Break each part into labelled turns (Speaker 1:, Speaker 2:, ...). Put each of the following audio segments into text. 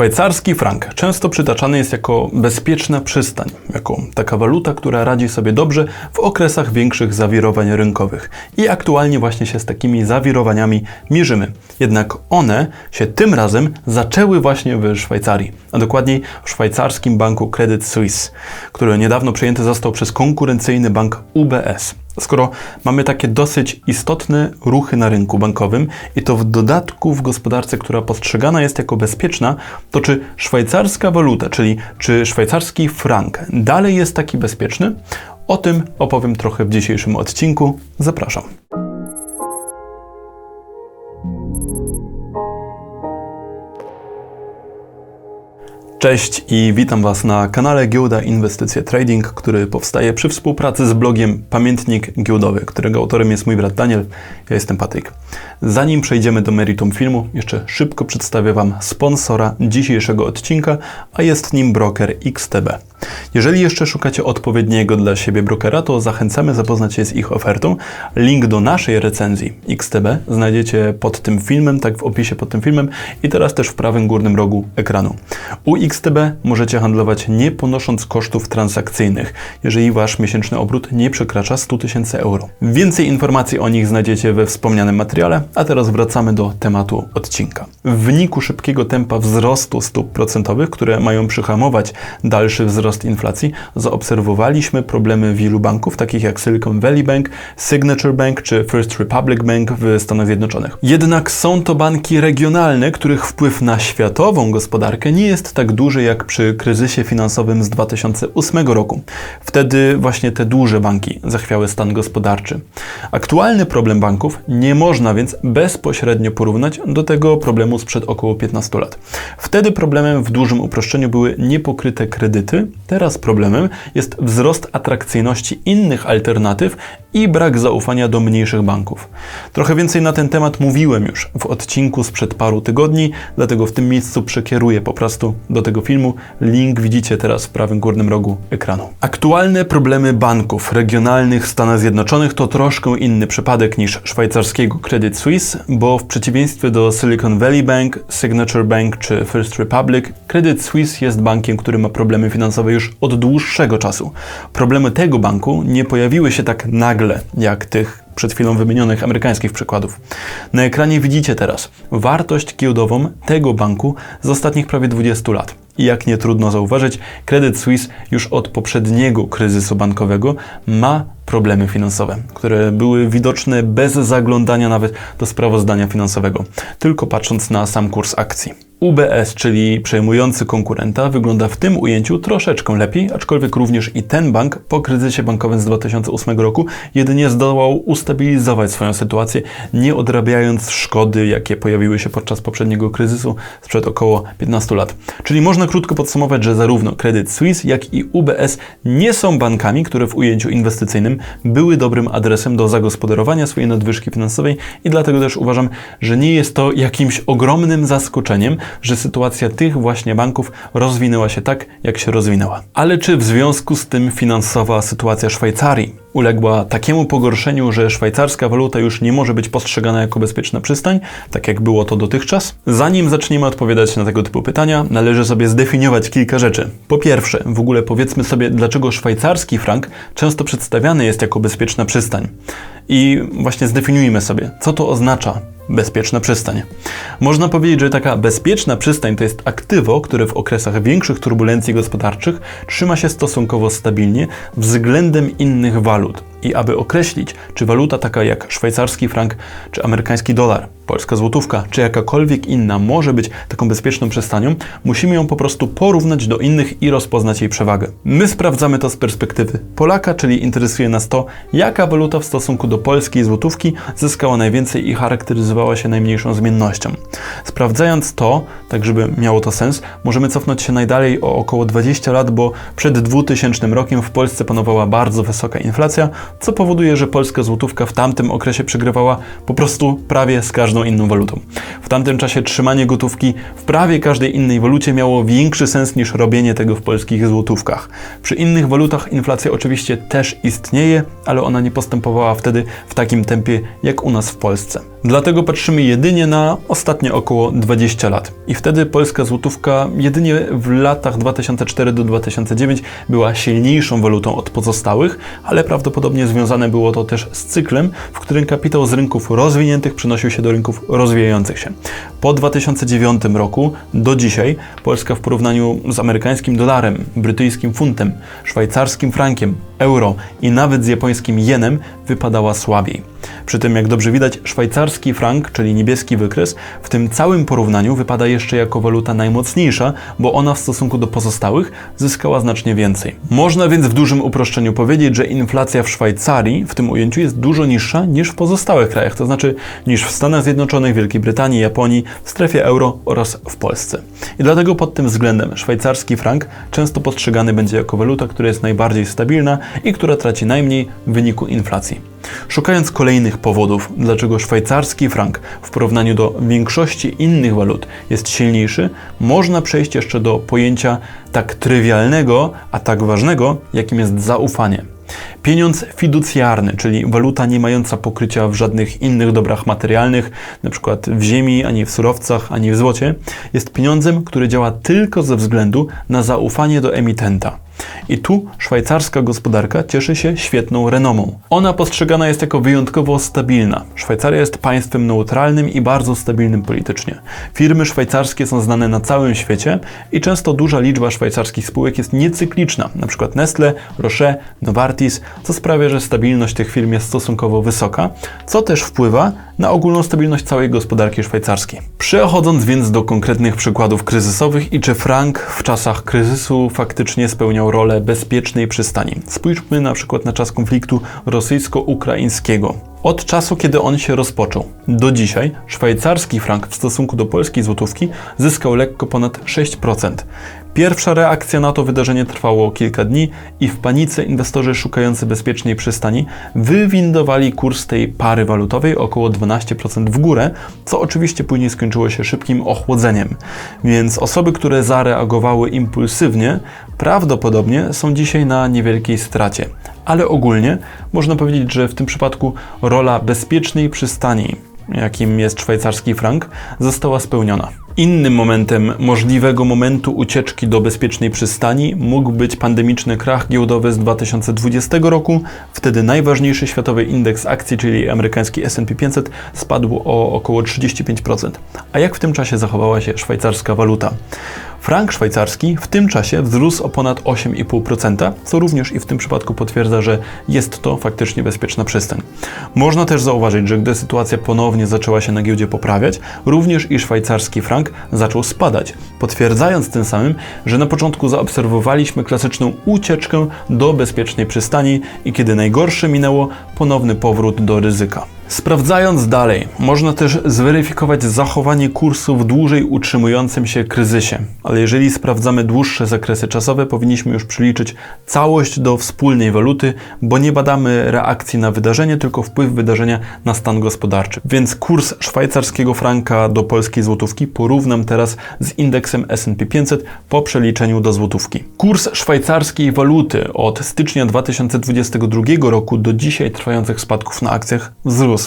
Speaker 1: Szwajcarski frank często przytaczany jest jako bezpieczna przystań, jako taka waluta, która radzi sobie dobrze w okresach większych zawirowań rynkowych. I aktualnie właśnie się z takimi zawirowaniami mierzymy. Jednak one się tym razem zaczęły właśnie w Szwajcarii, a dokładniej w szwajcarskim banku Credit Suisse, który niedawno przejęty został przez konkurencyjny bank UBS. Skoro mamy takie dosyć istotne ruchy na rynku bankowym i to w dodatku w gospodarce, która postrzegana jest jako bezpieczna, to czy szwajcarska waluta, czyli czy szwajcarski frank dalej jest taki bezpieczny? O tym opowiem trochę w dzisiejszym odcinku. Zapraszam. Cześć i witam Was na kanale Giełda Inwestycje Trading, który powstaje przy współpracy z blogiem Pamiętnik Giełdowy, którego autorem jest mój brat Daniel, ja jestem Patryk. Zanim przejdziemy do meritum filmu, jeszcze szybko przedstawię Wam sponsora dzisiejszego odcinka, a jest nim broker XTB. Jeżeli jeszcze szukacie odpowiedniego dla siebie brokera, to zachęcamy zapoznać się z ich ofertą. Link do naszej recenzji XTB znajdziecie pod tym filmem, tak w opisie pod tym filmem i teraz też w prawym górnym rogu ekranu. U XTB możecie handlować nie ponosząc kosztów transakcyjnych, jeżeli wasz miesięczny obrót nie przekracza 100 tysięcy euro. Więcej informacji o nich znajdziecie we wspomnianym materiale, a teraz wracamy do tematu odcinka. W wyniku szybkiego tempa wzrostu stóp procentowych, które mają przyhamować dalszy wzrost inflacji, zaobserwowaliśmy problemy wielu banków, takich jak Silicon Valley Bank, Signature Bank czy First Republic Bank w Stanach Zjednoczonych. Jednak są to banki regionalne, których wpływ na światową gospodarkę nie jest tak duży jak przy kryzysie finansowym z 2008 roku. Wtedy właśnie te duże banki zachwiały stan gospodarczy. Aktualny problem banków nie można więc bezpośrednio porównać do tego problemu sprzed około 15 lat. Wtedy problemem w dużym uproszczeniu były niepokryte kredyty, teraz problemem jest wzrost atrakcyjności innych alternatyw i brak zaufania do mniejszych banków. Trochę więcej na ten temat mówiłem już w odcinku sprzed paru tygodni, dlatego w tym miejscu przekieruję po prostu do tego filmu. Link widzicie teraz w prawym górnym rogu ekranu. Aktualne problemy banków regionalnych w Stanach Zjednoczonych to troszkę inny przypadek niż szwajcarskiego Credit Suisse, bo w przeciwieństwie do Silicon Valley Bank, Signature Bank czy First Republic, Credit Suisse jest bankiem, który ma problemy finansowe już od dłuższego czasu. Problemy tego banku nie pojawiły się tak nagle, jak tych przed chwilą wymienionych amerykańskich przykładów. Na ekranie widzicie teraz wartość giełdową tego banku z ostatnich prawie 20 lat. I jak nie trudno zauważyć, Credit Suisse już od poprzedniego kryzysu bankowego ma problemy finansowe, które były widoczne bez zaglądania nawet do sprawozdania finansowego, tylko patrząc na sam kurs akcji. UBS, czyli przejmujący konkurenta, wygląda w tym ujęciu troszeczkę lepiej, aczkolwiek również i ten bank po kryzysie bankowym z 2008 roku jedynie zdołał ustabilizować swoją sytuację, nie odrabiając szkody, jakie pojawiły się podczas poprzedniego kryzysu sprzed około 15 lat. Czyli można krótko podsumować, że zarówno Credit Suisse, jak i UBS nie są bankami, które w ujęciu inwestycyjnym były dobrym adresem do zagospodarowania swojej nadwyżki finansowej i dlatego też uważam, że nie jest to jakimś ogromnym zaskoczeniem, że sytuacja tych właśnie banków rozwinęła się tak, jak się rozwinęła. Ale czy w związku z tym finansowa sytuacja Szwajcarii uległa takiemu pogorszeniu, że szwajcarska waluta już nie może być postrzegana jako bezpieczna przystań, tak jak było to dotychczas? Zanim zaczniemy odpowiadać na tego typu pytania, należy sobie zdefiniować kilka rzeczy. Po pierwsze, w ogóle powiedzmy sobie, dlaczego szwajcarski frank często przedstawiany jest jako bezpieczna przystań. I właśnie zdefiniujmy sobie, co to oznacza bezpieczna przystań. Można powiedzieć, że taka bezpieczna przystań to jest aktywo, które w okresach większych turbulencji gospodarczych trzyma się stosunkowo stabilnie względem innych walut. I aby określić, czy waluta taka jak szwajcarski frank czy amerykański dolar polska złotówka, czy jakakolwiek inna może być taką bezpieczną przystanią, musimy ją po prostu porównać do innych i rozpoznać jej przewagę. My sprawdzamy to z perspektywy Polaka, czyli interesuje nas to, jaka waluta w stosunku do polskiej złotówki zyskała najwięcej i charakteryzowała się najmniejszą zmiennością. Sprawdzając to, tak żeby miało to sens, możemy cofnąć się najdalej o około 20 lat, bo przed 2000 rokiem w Polsce panowała bardzo wysoka inflacja, co powoduje, że polska złotówka w tamtym okresie przegrywała po prostu prawie z każdą inną walutą. W tamtym czasie trzymanie gotówki w prawie każdej innej walucie miało większy sens niż robienie tego w polskich złotówkach. Przy innych walutach inflacja oczywiście też istnieje, ale ona nie postępowała wtedy w takim tempie jak u nas w Polsce. Dlatego patrzymy jedynie na ostatnie około 20 lat. I wtedy polska złotówka jedynie w latach 2004 do 2009 była silniejszą walutą od pozostałych, ale prawdopodobnie związane było to też z cyklem, w którym kapitał z rynków rozwiniętych przenosił się do rynków rozwijających się. Po 2009 roku do dzisiaj Polska w porównaniu z amerykańskim dolarem, brytyjskim funtem, szwajcarskim frankiem, euro i nawet z japońskim jenem wypadała słabiej. Przy tym, jak dobrze widać, szwajcarski frank, czyli niebieski wykres, w tym całym porównaniu wypada jeszcze jako waluta najmocniejsza, bo ona w stosunku do pozostałych zyskała znacznie więcej. Można więc w dużym uproszczeniu powiedzieć, że inflacja w Szwajcarii w tym ujęciu jest dużo niższa niż w pozostałych krajach, to znaczy niż w Stanach Zjednoczonych, Wielkiej Brytanii, Japonii, w strefie euro oraz w Polsce. I dlatego pod tym względem szwajcarski frank często postrzegany będzie jako waluta, która jest najbardziej stabilna i która traci najmniej w wyniku inflacji. Szukając kolejnych powodów, dlaczego szwajcarski frank w porównaniu do większości innych walut jest silniejszy, można przejść jeszcze do pojęcia tak trywialnego, a tak ważnego, jakim jest zaufanie. Pieniądz fiducjarny, czyli waluta nie mająca pokrycia w żadnych innych dobrach materialnych, np. w ziemi, ani w surowcach, ani w złocie, jest pieniądzem, który działa tylko ze względu na zaufanie do emitenta. I tu szwajcarska gospodarka cieszy się świetną renomą. Ona postrzegana jest jako wyjątkowo stabilna. Szwajcaria jest państwem neutralnym i bardzo stabilnym politycznie. Firmy szwajcarskie są znane na całym świecie i często duża liczba szwajcarskich spółek jest niecykliczna, np. Nestle, Roche, Novartis, co sprawia, że stabilność tych firm jest stosunkowo wysoka, co też wpływa na ogólną stabilność całej gospodarki szwajcarskiej. Przechodząc więc do konkretnych przykładów kryzysowych i czy frank w czasach kryzysu faktycznie spełniał rolę bezpiecznej przystani. Spójrzmy na przykład na czas konfliktu rosyjsko-ukraińskiego. Od czasu, kiedy on się rozpoczął, do dzisiaj szwajcarski frank w stosunku do polskiej złotówki zyskał lekko ponad 6%. Pierwsza reakcja na to wydarzenie trwało kilka dni i w panice inwestorzy szukający bezpiecznej przystani wywindowali kurs tej pary walutowej około 12% w górę, co oczywiście później skończyło się szybkim ochłodzeniem. Więc osoby, które zareagowały impulsywnie, prawdopodobnie są dzisiaj na niewielkiej stracie. Ale ogólnie można powiedzieć, że w tym przypadku rola bezpiecznej przystani, jakim jest szwajcarski frank, została spełniona. Innym momentem możliwego momentu ucieczki do bezpiecznej przystani mógł być pandemiczny krach giełdowy z 2020 roku. Wtedy najważniejszy światowy indeks akcji, czyli amerykański S&P 500, spadł o około 35%. A jak w tym czasie zachowała się szwajcarska waluta? Frank szwajcarski w tym czasie wzrósł o ponad 8,5%, co również i w tym przypadku potwierdza, że jest to faktycznie bezpieczna przystań. Można też zauważyć, że gdy sytuacja ponownie zaczęła się na giełdzie poprawiać, również i szwajcarski frank zaczął spadać, potwierdzając tym samym, że na początku zaobserwowaliśmy klasyczną ucieczkę do bezpiecznej przystani i kiedy najgorsze minęło, ponowny powrót do ryzyka. Sprawdzając dalej, można też zweryfikować zachowanie kursu w dłużej utrzymującym się kryzysie, ale jeżeli sprawdzamy dłuższe zakresy czasowe, powinniśmy już przeliczyć całość do wspólnej waluty, bo nie badamy reakcji na wydarzenie, tylko wpływ wydarzenia na stan gospodarczy. Więc kurs szwajcarskiego franka do polskiej złotówki porównam teraz z indeksem S&P 500 po przeliczeniu do złotówki. Kurs szwajcarskiej waluty od stycznia 2022 roku do dzisiaj trwających spadków na akcjach wzrósł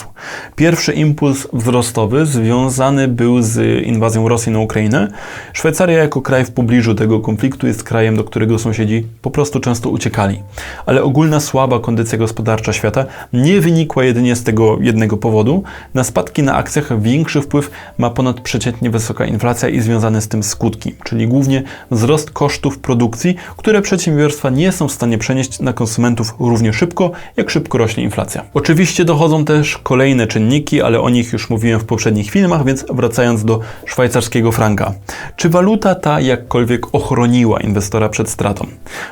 Speaker 1: Pierwszy impuls wzrostowy związany był z inwazją Rosji na Ukrainę. Szwajcaria jako kraj w pobliżu tego konfliktu jest krajem, do którego sąsiedzi po prostu często uciekali. Ale ogólna słaba kondycja gospodarcza świata nie wynikła jedynie z tego jednego powodu. Na spadki na akcjach większy wpływ ma ponadprzeciętnie wysoka inflacja i związane z tym skutki, czyli głównie wzrost kosztów produkcji, które przedsiębiorstwa nie są w stanie przenieść na konsumentów równie szybko, jak szybko rośnie inflacja. Oczywiście dochodzą też kolejne czynniki, ale o nich już mówiłem w poprzednich filmach, więc wracając do szwajcarskiego franka. Czy waluta ta jakkolwiek ochroniła inwestora przed stratą?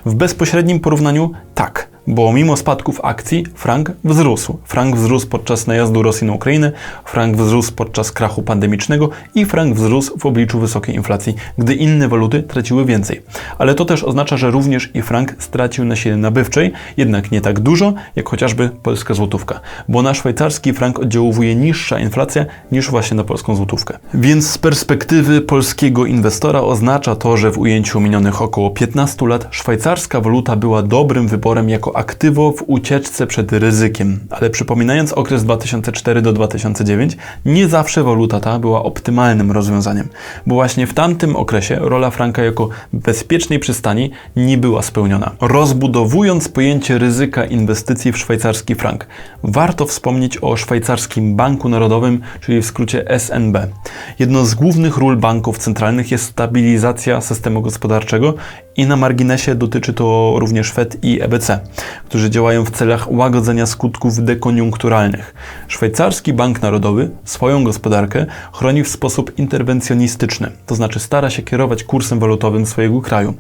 Speaker 1: W bezpośrednim porównaniu tak bo mimo spadków akcji frank wzrósł. Frank wzrósł podczas najazdu Rosji na Ukrainę, frank wzrósł podczas krachu pandemicznego i frank wzrósł w obliczu wysokiej inflacji, gdy inne waluty traciły więcej. Ale to też oznacza, że również i frank stracił na sile nabywczej, jednak nie tak dużo, jak chociażby polska złotówka, bo na szwajcarski frank oddziałuje niższa inflacja niż właśnie na polską złotówkę. Więc z perspektywy polskiego inwestora oznacza to, że w ujęciu minionych około 15 lat szwajcarska waluta była dobrym wyborem jako aktywo w ucieczce przed ryzykiem. Ale przypominając okres 2004 do 2009, nie zawsze waluta ta była optymalnym rozwiązaniem, bo właśnie w tamtym okresie rola franka jako bezpiecznej przystani nie była spełniona. Rozbudowując pojęcie ryzyka inwestycji w szwajcarski frank, warto wspomnieć o Szwajcarskim Banku Narodowym, czyli w skrócie SNB. Jedną z głównych ról banków centralnych jest stabilizacja systemu gospodarczego i na marginesie dotyczy to również Fed i EBC, którzy działają w celach łagodzenia skutków dekoniunkturalnych. Szwajcarski Bank Narodowy swoją gospodarkę chroni w sposób interwencjonistyczny, to znaczy stara się kierować kursem walutowym swojego kraju.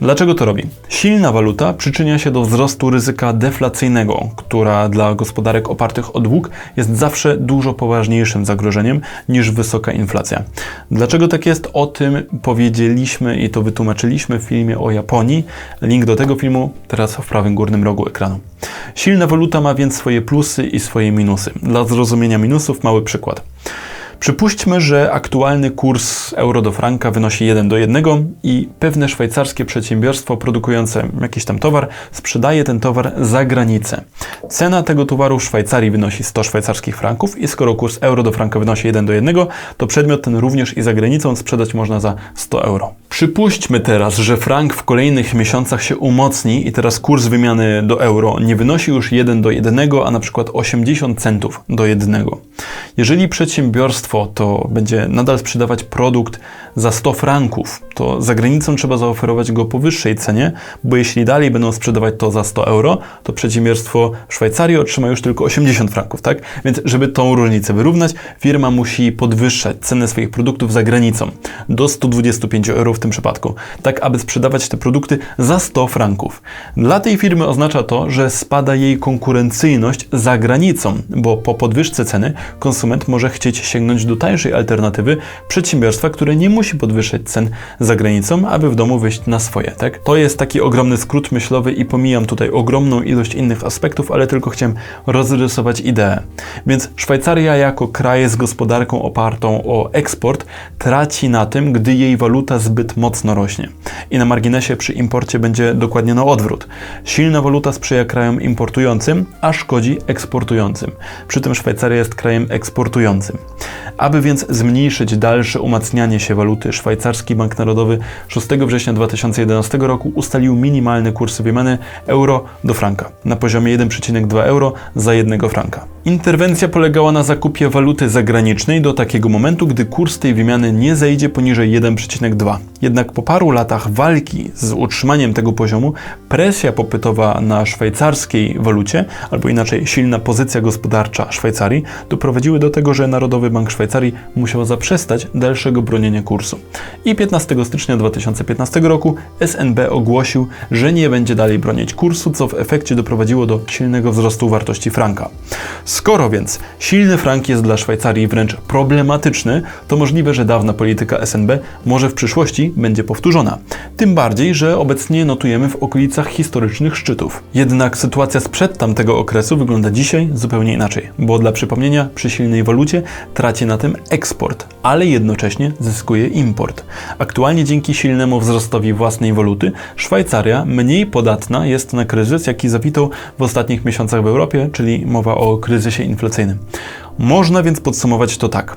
Speaker 1: Dlaczego to robi? Silna waluta przyczynia się do wzrostu ryzyka deflacyjnego, która dla gospodarek opartych o dług jest zawsze dużo poważniejszym zagrożeniem niż wysoka inflacja. Dlaczego tak jest? O tym powiedzieliśmy i to wytłumaczyliśmy w filmie o Japonii. Link do tego filmu teraz w prawym górnym rogu ekranu. Silna waluta ma więc swoje plusy i swoje minusy. Dla zrozumienia minusów mały przykład. Przypuśćmy, że aktualny kurs euro do franka wynosi 1 do 1 i pewne szwajcarskie przedsiębiorstwo produkujące jakiś tam towar sprzedaje ten towar za granicę. Cena tego towaru w Szwajcarii wynosi 100 szwajcarskich franków i skoro kurs euro do franka wynosi 1 do 1, to przedmiot ten również i za granicą sprzedać można za 100 euro. Przypuśćmy teraz, że frank w kolejnych miesiącach się umocni i teraz kurs wymiany do euro nie wynosi już 1 do 1, a na przykład 80 centów do 1. Jeżeli przedsiębiorstwo to będzie nadal sprzedawać produkt za 100 franków, to za granicą trzeba zaoferować go po wyższej cenie, bo jeśli dalej będą sprzedawać to za 100 euro, to przedsiębiorstwo w Szwajcarii otrzyma już tylko 80 franków, tak? Więc żeby tą różnicę wyrównać, firma musi podwyższać cenę swoich produktów za granicą do 125 euro w tym przypadku, tak aby sprzedawać te produkty za 100 franków. Dla tej firmy oznacza to, że spada jej konkurencyjność za granicą, bo po podwyżce ceny konsument może chcieć sięgnąć do tańszej alternatywy przedsiębiorstwa, które nie musi podwyższać cen za granicą, aby w domu wyjść na swoje, tak? To jest taki ogromny skrót myślowy i pomijam tutaj ogromną ilość innych aspektów, ale tylko chciałem rozrysować ideę. Więc Szwajcaria jako kraj z gospodarką opartą o eksport traci na tym, gdy jej waluta zbyt mocno rośnie. I na marginesie przy imporcie będzie dokładnie na odwrót. Silna waluta sprzyja krajom importującym, a szkodzi eksportującym. Przy tym Szwajcaria jest krajem eksportującym. Aby więc zmniejszyć dalsze umacnianie się waluty, Szwajcarski Bank Narodowy 6 września 2011 roku ustalił minimalny kurs wymiany euro do franka na poziomie 1,2 euro za jednego franka. Interwencja polegała na zakupie waluty zagranicznej do takiego momentu, gdy kurs tej wymiany nie zejdzie poniżej 1,2. Jednak po paru latach walki z utrzymaniem tego poziomu, presja popytowa na szwajcarskiej walucie, albo inaczej silna pozycja gospodarcza Szwajcarii, doprowadziły do tego, że Narodowy Bank Szwajcarii musiał zaprzestać dalszego bronienia kursu. I 15 stycznia 2015 roku SNB ogłosił, że nie będzie dalej bronić kursu, co w efekcie doprowadziło do silnego wzrostu wartości franka. Skoro więc silny frank jest dla Szwajcarii wręcz problematyczny, to możliwe, że dawna polityka SNB może w przyszłości będzie powtórzona. Tym bardziej, że obecnie notujemy w okolicach historycznych szczytów. Jednak sytuacja sprzed tamtego okresu wygląda dzisiaj zupełnie inaczej, bo dla przypomnienia przy silnej walucie traci na tym eksport, ale jednocześnie zyskuje import. Aktualnie dzięki silnemu wzrostowi własnej waluty Szwajcaria mniej podatna jest na kryzys, jaki zawitał w ostatnich miesiącach w Europie, czyli mowa o kryzysie inflacyjnym. Można więc podsumować to tak.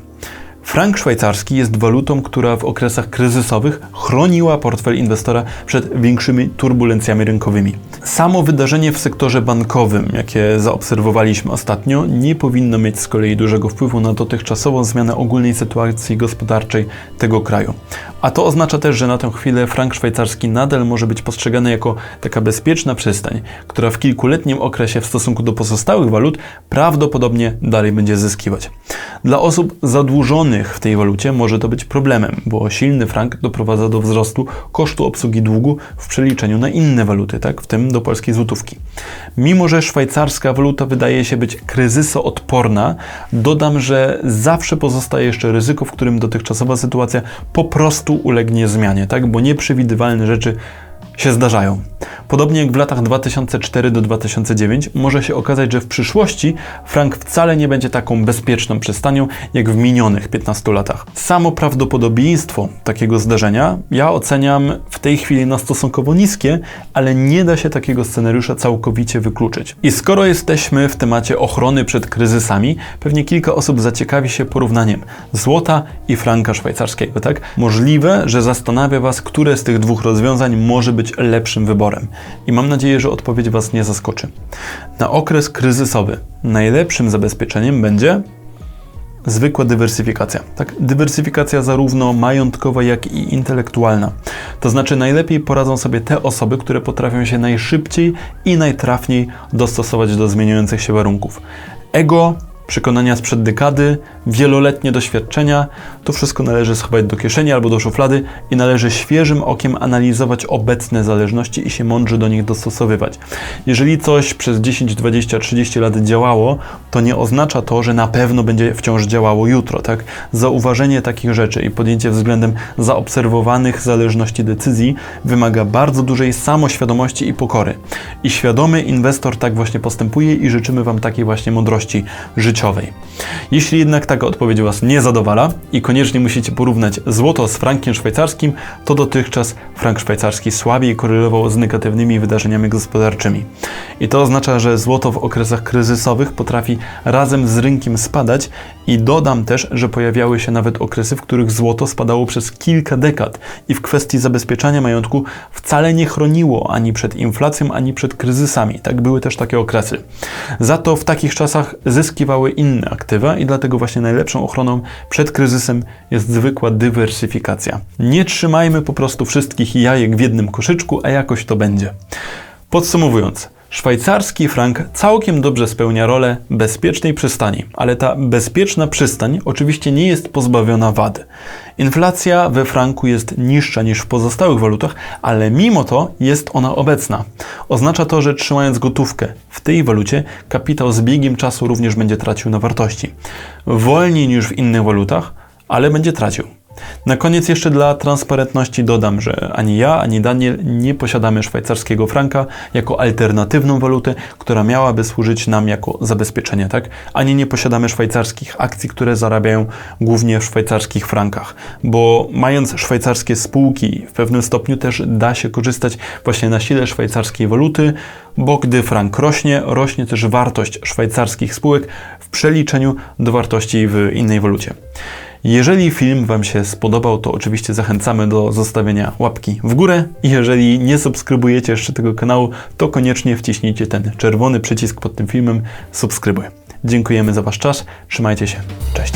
Speaker 1: Frank szwajcarski jest walutą, która w okresach kryzysowych chroniła portfel inwestora przed większymi turbulencjami rynkowymi. Samo wydarzenie w sektorze bankowym, jakie zaobserwowaliśmy ostatnio, nie powinno mieć z kolei dużego wpływu na dotychczasową zmianę ogólnej sytuacji gospodarczej tego kraju. A to oznacza też, że na tę chwilę frank szwajcarski nadal może być postrzegany jako taka bezpieczna przystań, która w kilkuletnim okresie w stosunku do pozostałych walut prawdopodobnie dalej będzie zyskiwać. Dla osób zadłużonych w tej walucie może to być problemem, bo silny frank doprowadza do wzrostu kosztu obsługi długu w przeliczeniu na inne waluty, tak? w tym do polskiej złotówki. Mimo, że szwajcarska waluta wydaje się być kryzysoodporna, dodam, że zawsze pozostaje jeszcze ryzyko, w którym dotychczasowa sytuacja po prostu ulegnie zmianie, tak? bo nieprzewidywalne rzeczy się zdarzają. Podobnie jak w latach 2004 do 2009 może się okazać, że w przyszłości frank wcale nie będzie taką bezpieczną przystanią jak w minionych 15 latach. Samo prawdopodobieństwo takiego zdarzenia ja oceniam w tej chwili na stosunkowo niskie, ale nie da się takiego scenariusza całkowicie wykluczyć. I skoro jesteśmy w temacie ochrony przed kryzysami, pewnie kilka osób zaciekawi się porównaniem złota i franka szwajcarskiego, tak? Możliwe, że zastanawia Was, które z tych dwóch rozwiązań może być lepszym wyborem. I mam nadzieję, że odpowiedź Was nie zaskoczy. Na okres kryzysowy najlepszym zabezpieczeniem będzie zwykła dywersyfikacja. Tak, dywersyfikacja zarówno majątkowa, jak i intelektualna. To znaczy najlepiej poradzą sobie te osoby, które potrafią się najszybciej i najtrafniej dostosować do zmieniających się warunków. Ego przekonania sprzed dekady, wieloletnie doświadczenia, to wszystko należy schować do kieszeni albo do szuflady i należy świeżym okiem analizować obecne zależności i się mądrze do nich dostosowywać. Jeżeli coś przez 10, 20, 30 lat działało, to nie oznacza to, że na pewno będzie wciąż działało jutro, tak? Zauważenie takich rzeczy i podjęcie względem zaobserwowanych zależności decyzji wymaga bardzo dużej samoświadomości i pokory. I świadomy inwestor tak właśnie postępuje i życzymy Wam takiej właśnie mądrości życiowej. Jeśli jednak taka odpowiedź Was nie zadowala i koniecznie musicie porównać złoto z frankiem szwajcarskim, to dotychczas frank szwajcarski słabiej korelował z negatywnymi wydarzeniami gospodarczymi. I to oznacza, że złoto w okresach kryzysowych potrafi razem z rynkiem spadać i dodam też, że pojawiały się nawet okresy, w których złoto spadało przez kilka dekad i w kwestii zabezpieczania majątku wcale nie chroniło ani przed inflacją, ani przed kryzysami. Tak były też takie okresy. Za to w takich czasach zyskiwały inne aktywa i dlatego właśnie najlepszą ochroną przed kryzysem jest zwykła dywersyfikacja. Nie trzymajmy po prostu wszystkich jajek w jednym koszyczku, a jakoś to będzie. Podsumowując, Szwajcarski frank całkiem dobrze spełnia rolę bezpiecznej przystani, ale ta bezpieczna przystań oczywiście nie jest pozbawiona wad. Inflacja we franku jest niższa niż w pozostałych walutach, ale mimo to jest ona obecna. Oznacza to, że trzymając gotówkę w tej walucie, kapitał z biegiem czasu również będzie tracił na wartości. Wolniej niż w innych walutach, ale będzie tracił. Na koniec jeszcze dla transparentności dodam, że ani ja, ani Daniel nie posiadamy szwajcarskiego franka jako alternatywną walutę, która miałaby służyć nam jako zabezpieczenie, tak? Ani nie posiadamy szwajcarskich akcji, które zarabiają głównie w szwajcarskich frankach, bo mając szwajcarskie spółki w pewnym stopniu też da się korzystać właśnie na sile szwajcarskiej waluty, bo gdy frank rośnie, rośnie też wartość szwajcarskich spółek w przeliczeniu do wartości w innej walucie. Jeżeli film Wam się spodobał, to oczywiście zachęcamy do zostawienia łapki w górę. Jeżeli nie subskrybujecie jeszcze tego kanału, to koniecznie wciśnijcie ten czerwony przycisk pod tym filmem subskrybuj. Dziękujemy za Wasz czas, trzymajcie się, cześć.